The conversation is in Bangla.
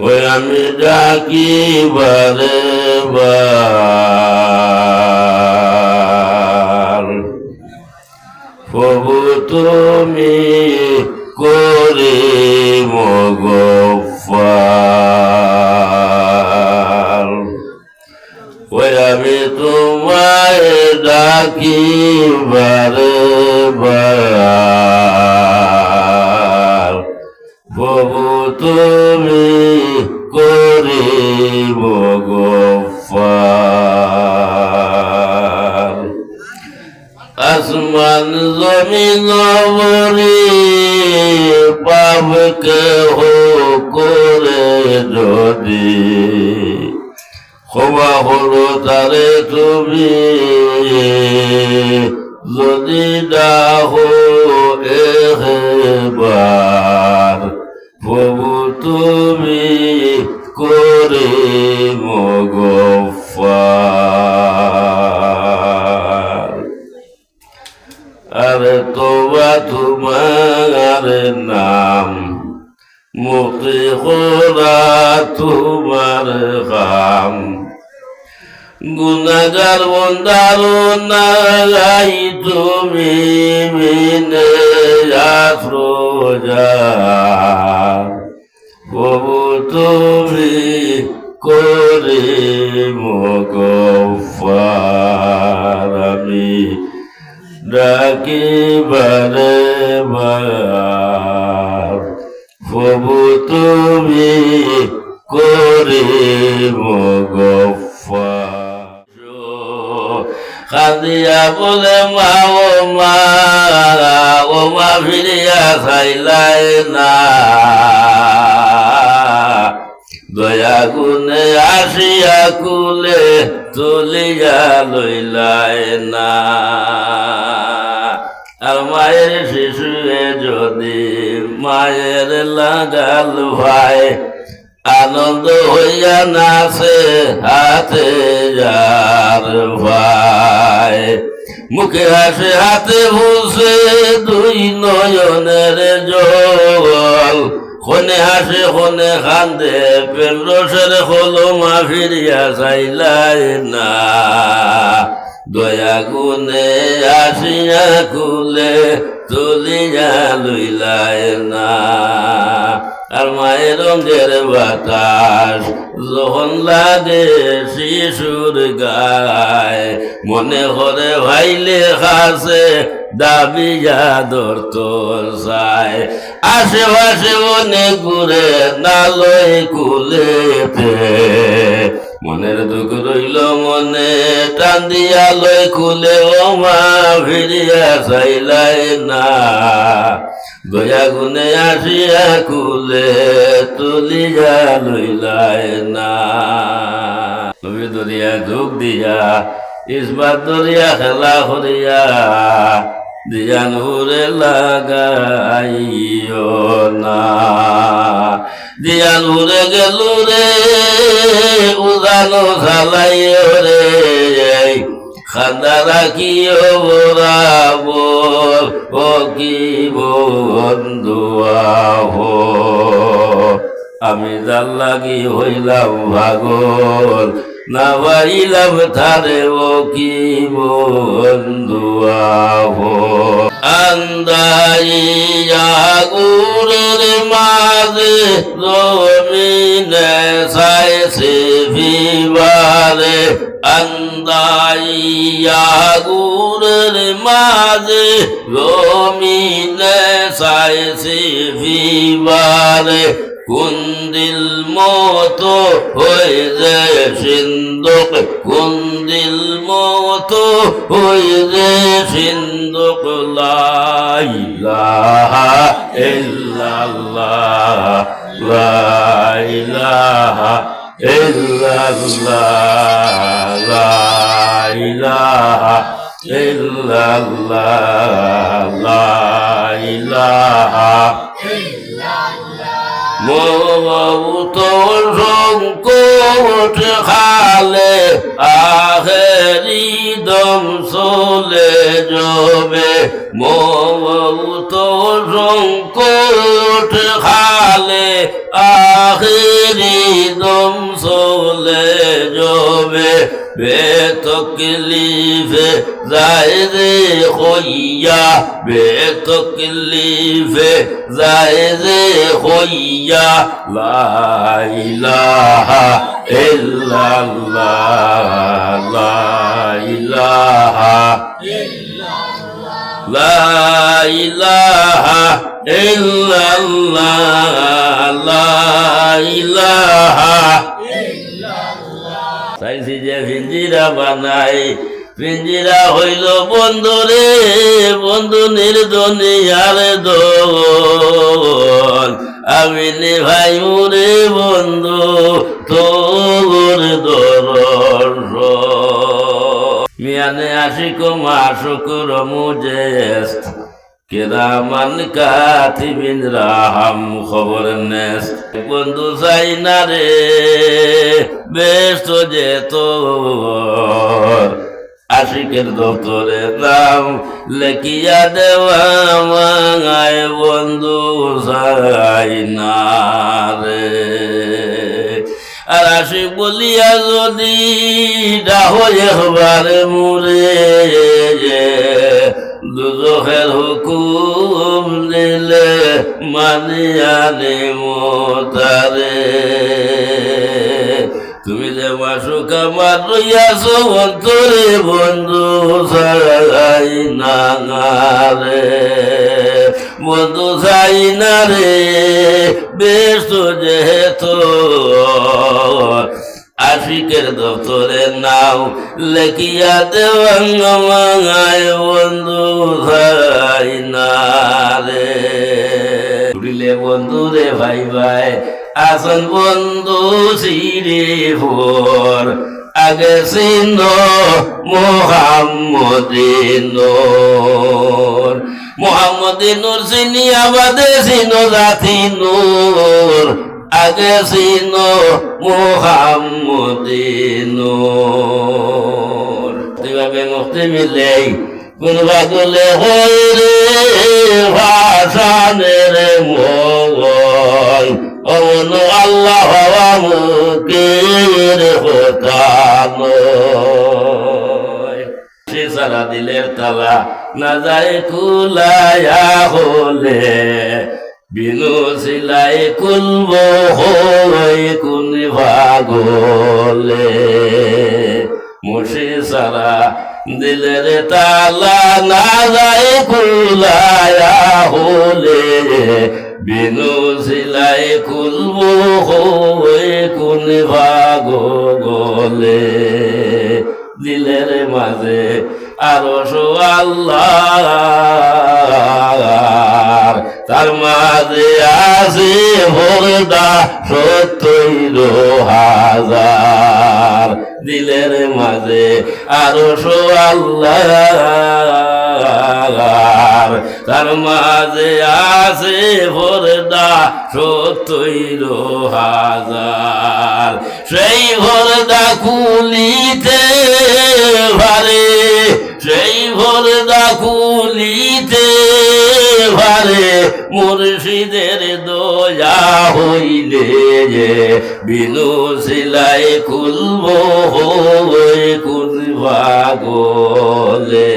ওই আমি ডাকি বারে প্রভু তুমি করে মগফার ওই আমি তোমায় ডাকি বারে তুমি যদি ডাহো এবার প্রভু তুমি করে মগফার। আরে তোবা তোমার নাম, মুক্তি খোলা তোমার কাম গুনাগার বন্দারো নাই তুমি মিনে প্রভু তুমি করে মগফার ডাকি বারে প্রভু তুমি করে মগফার কাঁদিয়া বলে, মা, ও মা ও মা, ফিরিয়া চাইলাই না। দয়া গুনে আসিয়া কুলে তুলিয়া লইলাই না। আর মায়ের শিশুয়ে যদি মায়ের লাগাল ভাই আনন্দ হইয়া নাচে, হাতে যার ভাই। মুখে হাসে, হাতে বসে দুই নয়নের জল খনে হাসে, খনে খান্দে পেন রসের হলো মা ফিরিয়া চাইলাই না। দয়া গুনে আসিয়া কুলে তুলিয়া লইলাই না। আর মায়ের রঙের বাতাস যখন লাগে শিশুর গায়। মনে করে ভাইলে খাসে দাবি ধরত চায়। আশেপাশে অনেক ঘুরে নালয় কুলেতে। মনের দুঃখ রইল, মনে টান দিয়া লয় খুলে, ও মা ফিরিয়া চাইলাই না। দয়া গুনে আসিয়া কুলে তুলিয়া লইলাই না। নবী দরিয়া যোগ দিয়া, ইসবাত দরিয়া খেলা করিয়া দিয়া নূরে লাগাইও না। দিয়া নূরে গেল রে উদানো ঝালাইও রে। খান্দা রাখিও বরাবর ও কি বন্ধু আহো। আমি যার লাগি হইলাম ভাগল না পাইলাম থারে ও কি বন্ধু আহো আন্দাইয়া গুরের মাঝে জমিনে সাইছে ভিবারে আন্দাইয়া গুরের মাঝে জমিনে সাইছে ভিবারে কুন্দিল মতো হয়ে যায় সিন্ধুক? কুন্দিল মতো হয়ে যায় সিন্ধুক? লাইলাহা ইল্লাল্লাহ লাইলাহা ইল্লাল্লাহ লাইলাহা ইল্লাল্লাহ লাইলাহা موت সংকট খালে আহেরি দম চলে যাবে মৌত সংকট খালে আহেরি দম চলে যাবে বেতকলিফে যায় রে হইয়া বেতকলিফে যায় রে হইয়া লাইলাহা ইল্লাল্লাহ লাইলাহা লাইলাহা ইল্লাল্লাহ লাইলাহা পিঞ্জিরা বানাই পিঞ্জিরা হইল বন্ধু রে, বন্ধু নির্দনিয়ার দোল। আমি ভাই মুরে বন্ধু, তোর দর মিয়ানে আশিক রমু মুজেস কেরামান কাতিবিন রাহাম খবর নেস। বন্ধু চাই না রে বেশ তো যে তোর। আশিকের দপ্তরে নাম লেখিয়া দেওয়া মাঙায় বন্ধু চাই না রে। আর আসি বলিয়া যদি হয়ে হবার মুরে দুজহের হুকুম দিলে মানিয়া মোতারে। তুমি যে মাসুক আমার রইয়াছ অন্তরে, বন্ধু সাই না রে বন্ধু চাই না রে বেশ তো যেহেতু আশিকের দপ্তরে নাও লেখিয়া দেওয়াঙ্গায় বন্ধু ভাই না রে। উড়িলে বন্ধু রে ভাই ভাই, আসন বন্ধু সিরে ভোর। আগে সিন্ধ মোহাম্মদিনোর মোহাম্মদিনোর সিনি আবাদে সিনো জাতি নূর। আগে সিনো মোহাম্মদিনোর মুক্তি মিলে কোন বাগলে হয়ে রে ভাষানের মোগল অমন আল্লাহ হওয়া মুখের হতানো সে সারা দিলের তালা না যায় কুলায়া হলে বিনু সিলাই কুলব হই কুন ভাগলে? মুশি সারা দিলের তালা না যায় কুলায়া হলে। বিনু সিলাই কুলব হই কুন ভাগলে? দিলের মাঝে আরও আল্লাহ। তার মাঝে আছে ভোরদা সত্তর হাজার। দিলের মাঝে আরও আল্লাহ তার মাঝে আছে ভোরদা সত্তর হাজার। সেই ভোরদা কুলিতে ভারে, সেই ভোরদা কুলিতে ভারে। মুর্শিদের দয়া হইলে যে বিনু সিলাই খুলব হয়ে কুলবা ভাগলে